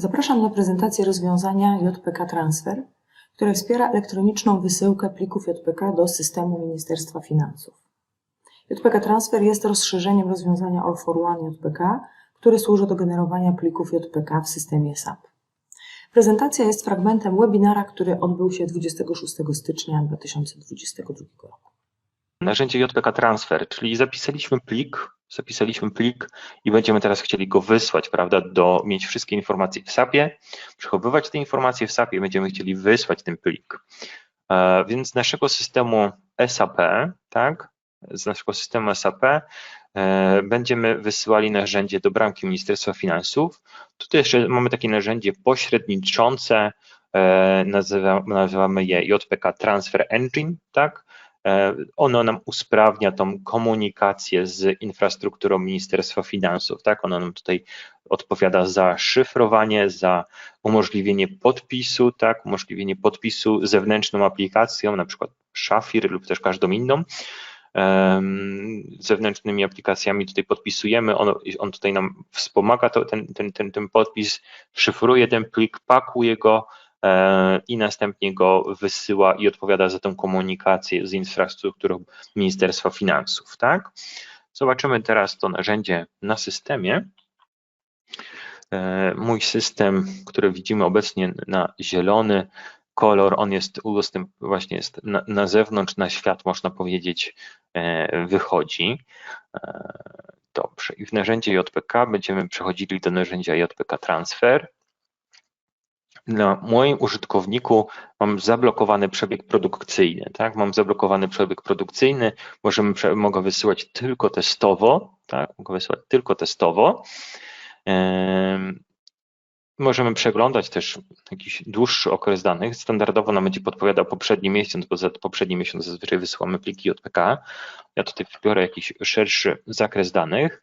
Zapraszam na prezentację rozwiązania JPK Transfer, które wspiera elektroniczną wysyłkę plików JPK do systemu Ministerstwa Finansów. JPK Transfer jest rozszerzeniem rozwiązania All for One JPK, które służy do generowania plików JPK w systemie SAP. Prezentacja jest fragmentem webinara, który odbył się 26 stycznia 2022 roku. narzędzie JPK Transfer, czyli zapisaliśmy plik, zapisaliśmy plik i będziemy teraz chcieli go wysłać, prawda, do mieć wszystkie informacje w SAP-ie, przechowywać te informacje w SAP-ie, będziemy chcieli wysłać ten plik. E, Więc z naszego systemu SAP, tak, z naszego systemu SAP e, będziemy wysyłali narzędzie do bramki Ministerstwa Finansów. Tutaj jeszcze mamy takie narzędzie pośredniczące, e, nazywa, nazywamy je JPK Transfer Engine, tak, Ono nam usprawnia tą komunikację z infrastrukturą Ministerstwa Finansów, tak? Ono nam tutaj odpowiada za szyfrowanie, za umożliwienie podpisu, tak? Umożliwienie podpisu zewnętrzną aplikacją, na przykład Shafir lub też każdą inną. Zewnętrznymi aplikacjami tutaj podpisujemy, on, on tutaj nam wspomaga to, ten, ten, ten, ten podpis, szyfruje ten plik, pakuje go, e, i następnie go wysyła i odpowiada za tę komunikację z infrastrukturą Ministerstwa Finansów, tak? Zobaczymy teraz to narzędzie na systemie. E, Mój system, który widzimy obecnie na zielony kolor, on jest udostęp, właśnie jest na, na zewnątrz, na świat można powiedzieć e, wychodzi. E, Dobrze, i w narzędzie JPK będziemy przechodzili do narzędzia JPK Transfer na moim użytkowniku mam zablokowany przebieg produkcyjny, tak? Mam zablokowany przebieg produkcyjny, możemy, mogę wysyłać tylko testowo, tak? Mogę wysyłać tylko testowo. Em, Możemy przeglądać też jakiś dłuższy okres danych. Standardowo nam będzie podpowiadał poprzedni miesiąc, bo za poprzedni miesiąc zazwyczaj wysyłamy pliki JPK. Ja tutaj wybiorę jakiś szerszy zakres danych.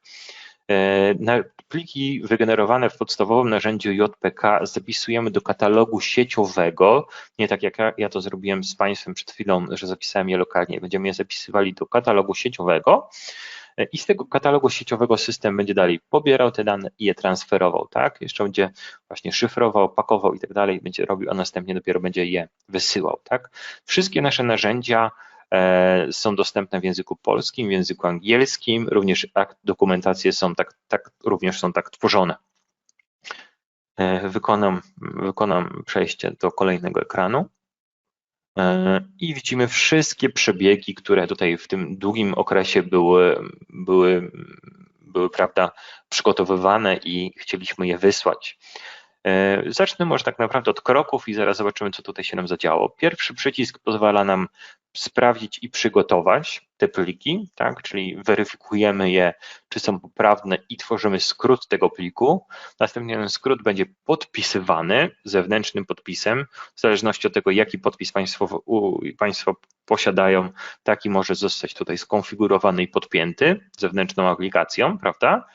Pliki wygenerowane w podstawowym narzędziu JPK zapisujemy do katalogu sieciowego, nie tak jak ja, to zrobiłem z Państwem przed chwilą, że zapisałem je lokalnie, będziemy je zapisywali do katalogu sieciowego i z tego katalogu sieciowego system będzie dalej pobierał te dane i je transferował, tak? Jeszcze będzie właśnie szyfrował, pakował i tak dalej, będzie robił, a następnie dopiero będzie je wysyłał, tak? Wszystkie nasze narzędzia są dostępne w języku polskim, w języku angielskim, również dokumentacje są tak, tak, również są tak tworzone. E, Wykonam, wykonam przejście do kolejnego ekranu E, i widzimy wszystkie przebiegi, które tutaj w tym długim okresie były, były, były prawda, przygotowywane i chcieliśmy je wysłać. E, Zacznę może tak naprawdę od kroków i zaraz zobaczymy, co tutaj się nam zadziało. Pierwszy przycisk pozwala nam sprawdzić i przygotować te pliki, tak? czyli weryfikujemy je, czy są poprawne i tworzymy skrót tego pliku. Następnie ten skrót będzie podpisywany zewnętrznym podpisem. W zależności od tego, jaki podpis państwo, państwo posiadają, taki może zostać tutaj skonfigurowany i podpięty zewnętrzną aplikacją, prawda?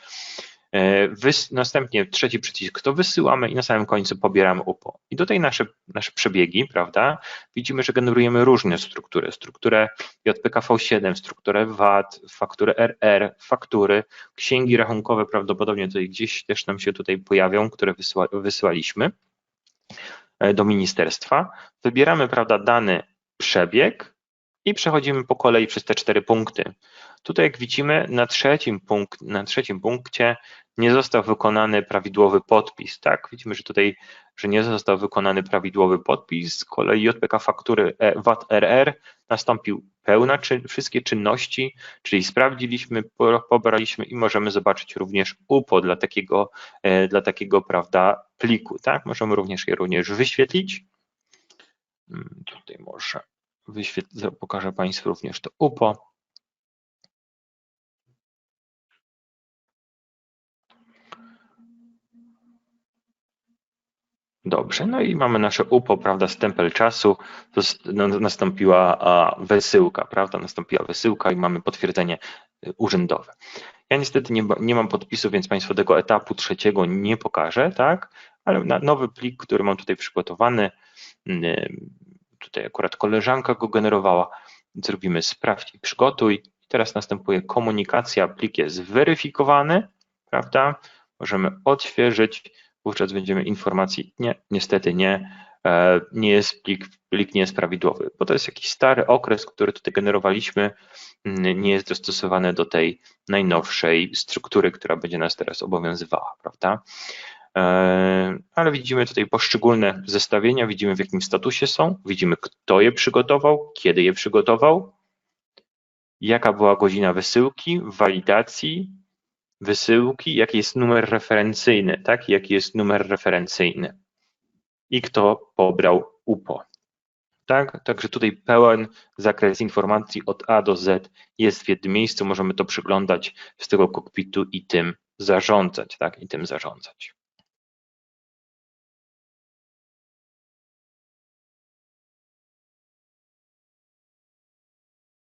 E, następnie trzeci przycisk to wysyłamy i na samym końcu pobieramy UPO. I tutaj nasze, nasze przebiegi, prawda, widzimy, że generujemy różne struktury. Strukturę JPKV7, strukturę VAT, fakturę RR, faktury, księgi rachunkowe prawdopodobnie tutaj gdzieś też nam się tutaj pojawią, które wysyła, wysyłaliśmy e, do ministerstwa. Wybieramy, prawda, dany przebieg i przechodzimy po kolei przez te cztery punkty. Tutaj jak widzimy na trzecim, na trzecim punkcie nie został wykonany prawidłowy podpis, tak? Widzimy, że tutaj, że nie został wykonany prawidłowy podpis, z kolei JPK faktury e, VAT RR nastąpił pełna, czy, wszystkie czynności, czyli sprawdziliśmy, po- pobraliśmy i możemy zobaczyć również UPO dla takiego, e, dla takiego, prawda, pliku, tak? Możemy również je również wyświetlić. Mm, Tutaj może wyświetl, pokażę Państwu również to UPO. Dobrze, no i mamy nasze UPO, prawda, stempel czasu, no, nastąpiła wysyłka, prawda, nastąpiła wysyłka i mamy potwierdzenie y, urzędowe. Ja niestety nie, nie mam podpisu, więc Państwu tego etapu trzeciego nie pokażę, tak, ale nowy plik, który mam tutaj przygotowany, y, tutaj akurat koleżanka go generowała, zrobimy sprawdź i przygotuj. Teraz następuje komunikacja, plik jest zweryfikowany, prawda, możemy odświeżyć, wówczas będziemy informacji, nie, niestety nie, e, nie jest plik, plik nie jest prawidłowy, bo to jest jakiś stary okres, który tutaj generowaliśmy, mm, nie jest dostosowany do tej najnowszej struktury, która będzie nas teraz obowiązywała, prawda? E, Ale widzimy tutaj poszczególne zestawienia, widzimy w jakim statusie są, widzimy kto je przygotował, kiedy je przygotował, jaka była godzina wysyłki, walidacji, wysyłki, jaki jest numer referencyjny, tak? Jaki jest numer referencyjny i kto pobrał UPO. Tak? Także tutaj pełen zakres informacji od A do Z jest w jednym miejscu, możemy to przyglądać z tego kokpitu i tym zarządzać, tak? I tym zarządzać.